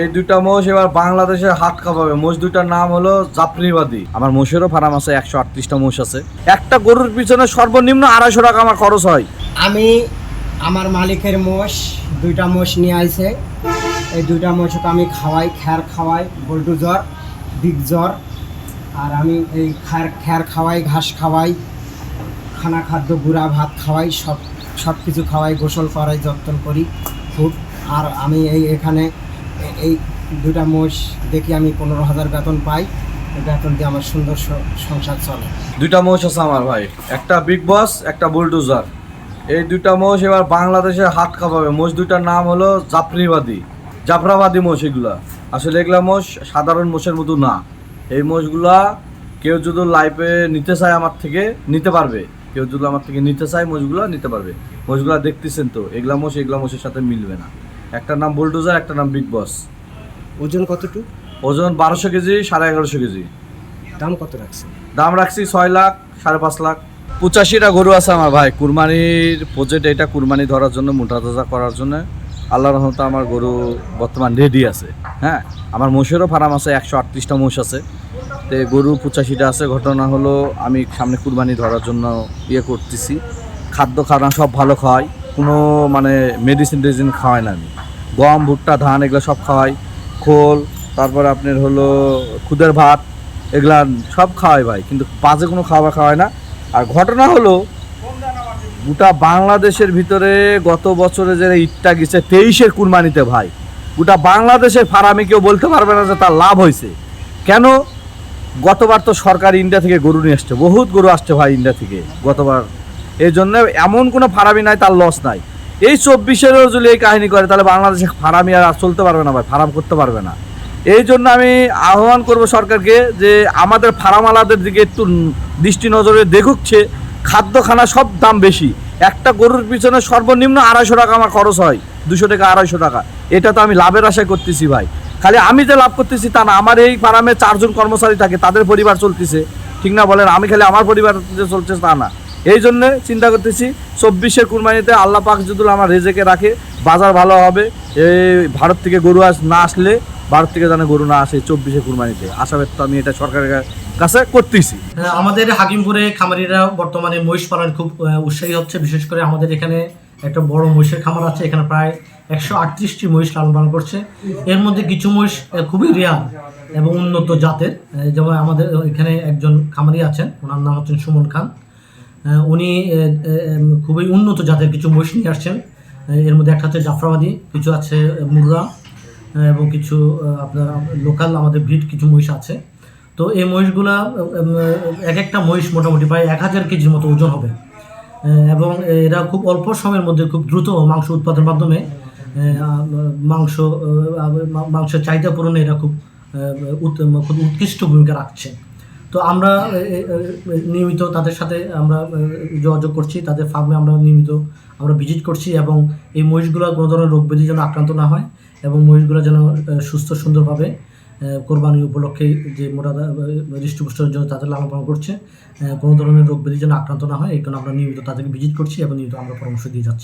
এই দুইটা মোষ এবার বাংলাদেশে হাত কাঁপাবে। মোষ দুইটার নাম হলো জাফরিবাদী। আমার মোষেরও ফার্ম আছে, একশো আটত্রিশটা মোষ আছে। একটা গরুর পিছনে সর্বনিম্ন আড়াইশো টাকা আমার খরচ হয়। আমি আমার মালিকের মোষ, দুইটা মোষ নিয়ে আইছে। এই দুইটা মোষকে আমি খাওয়াই খ্যার খাওয়াই, বল্টু জ্বর, দিক জ্বর। আর আমি এই খ্যার খ্যার খাওয়াই, ঘাস খাওয়াই, খানা খাদ্য, গুঁড়া ভাত খাওয়াই, সব সব কিছু খাওয়াই, গোসল করাই, যত্ন করি খুব। আর আমি এই এখানে এই দুইটা মোষ দেখি আমি পনেরো হাজার বেতন পাই। বেতন দিয়ে আমার সুন্দর সংসার চলে। দুইটা মোষ আছে আমার ভাই। একটা বিগ বস একটা বুলডোজার এই দুইটা মোষ এবার বাংলাদেশে হাত কাঁপাবে। মোষ দুইটার নাম হলো জাফরিবাদী। জাফরাবাদী মোষ এগুলা। আসলে এগুলা মোষ সাধারণ মোষের মতো না। এই মোষগুলা কেউ যদি লাইফে নিতে চায় আমার থেকে, নিতে পারবে। কেউ যদি আমার থেকে নিতে চায়, মোষগুলা নিতে পারবে। মোষগুলা দেখতেছেন তো, এগুলা মোষ এগুলা মোষের সাথে মিলবে না। একটার নাম বুলডোজার একটা নাম বিগ বস ওজন কতটুকু? ওজন বারোশো কেজি সাড়ে এগারোশো কেজি। দাম কত রাখছে দাম রাখছি ছয় লাখ সাড়ে পাঁচ লাখ। পঁচাশিটা গরু আছে আমার ভাই। কুরবানির প্রজেক্ট এটা কুরবানি ধরার জন্য মোটা তাজা করার জন্য। আল্লাহ রহমতে আমার গরু বর্তমান রেডি আছে। হ্যাঁ আমার মোষেরও ফার্ম আছে একশো আটত্রিশটা মোষ আছে। তো গরু পঁচাশিটা আছে। ঘটনা হলো আমি সামনে কুরবানি ধরার জন্য ইয়ে করতেছি। খাদ্য খানা সব ভালো খাওয়াই। কোনো মানে মেডিসিন টেডিসিন খাওয়াই না আমি। গম, ভুট্টা, ধান এগুলো সব খাওয়াই। খোল, তারপর আপনার হলো খুদের ভাত, এগুলা সব খাওয়াই ভাই। কিন্তু বাজে কোনো খাবার খাওয়ায় না। আর ঘটনা হলো, গোটা বাংলাদেশের ভিতরে গত বছরে যে ইটটা গেছে, তেইশের কুরবানিতে ভাই। গোটা বাংলাদেশের ফার্মে কেউ বলতে পারবে না যে তার লাভ হয়েছে। কেন? গতবার তো সরকার ইন্ডিয়া থেকে গরু নিয়ে আসছে। বহুত গরু আসছে ভাই ইন্ডিয়া থেকে গতবার। এই জন্য এমন কোনো ফারামি নাই, তার লস নাই। এই চব্বিশেরও যদি এই কাহিনী করে, তাহলে বাংলাদেশে ফারামি আর চলতে পারবে না ভাই, ফার্ম করতে পারবে না। এই জন্য আমি আহ্বান করব সরকারকে যে আমাদের ফার্মালাদের দিকে একটু দৃষ্টি নজরে দেখুকছে খাদ্য খানা সব দাম বেশি। একটা গরুর পিছনে সর্বনিম্ন আড়াইশো টাকা আমার খরচ হয়, দুশো টাকা আড়াইশো টাকা। এটা তো আমি লাভের আশায় করতেছি ভাই। খালি আমি যে লাভ করতেছি তা না, আমার এই ফার্মে চারজন কর্মচারী থাকে, তাদের পরিবার চলতেছে। ঠিক না বলেন, আমি খালি আমার পরিবার চলছে তা না। এই জন্যে চিন্তা করতেছি চব্বিশের কুরবানিতে আল্লাহ পাক যদি আমার রেজেকে রাখে বাজার ভালো হবে এই ভারত থেকে গরু আস না আসলে ভারত থেকে যেন গরু না আসে চব্বিশে কুরবানিতে। আশা ব্যক্ত আমি এটা সরকারের কাছে করতেছি। হ্যাঁ, আমাদের হাকিমপুরে খামারিরা বর্তমানে মহিষ পালন খুব উৎসাহী হচ্ছে বিশেষ করে আমাদের এখানে একটা বড় মহিষের খামার আছে এখানে প্রায় একশো আটত্রিশটি মহিষ লালন পালন করছে। এর মধ্যে কিছু মহিষ খুবই রেয়ার এবং উন্নত জাতের যেমন আমাদের এখানে একজন খামারি আছেন ওনার নাম হচ্ছেন সুমন খান। উনি খুবই উন্নত জাতের কিছু মহিষ নিয়ে আসছেন। এর মধ্যে একটা হচ্ছে জাফরাবাদী, কিছু আছে মুররা এবং কিছু আপনার লোকাল আমাদের ব্রিড কিছু মহিষ আছে। তো এই মহিষগুলা এক একটা মহিষ মোটামুটি প্রায় এক হাজার কেজির মতো ওজন হবে। এবং এরা খুব অল্প সময়ের মধ্যে খুব দ্রুত মাংস উৎপাদনের মাধ্যমে মাংস মাংসের চাহিদা পূরণে এরা খুব খুব উৎকৃষ্ট ভূমিকা রাখছে। তো আমরা নিয়মিত তাদের সাথে আমরা যোগাযোগ করছি, তাদের ফার্মে আমরা নিয়মিত আমরা ভিজিট করছি এবং এই মহিষগুলো কোনো ধরনের রোগ ব্যাধি যেন আক্রান্ত না হয় এবং মহিষগুলো যেন সুস্থ সুন্দরভাবে কোরবানি উপলক্ষে যে মোটা হৃষ্টপুষ্টের জন্য তাদের লালন পালন করছে কোনো ধরনের রোগ ব্যাধি যেন আক্রান্ত না হয়, এই কারণে আমরা নিয়মিত তাদেরকে ভিজিট করছি এবং নিয়মিত আমরা পরামর্শ দিয়ে যাচ্ছি।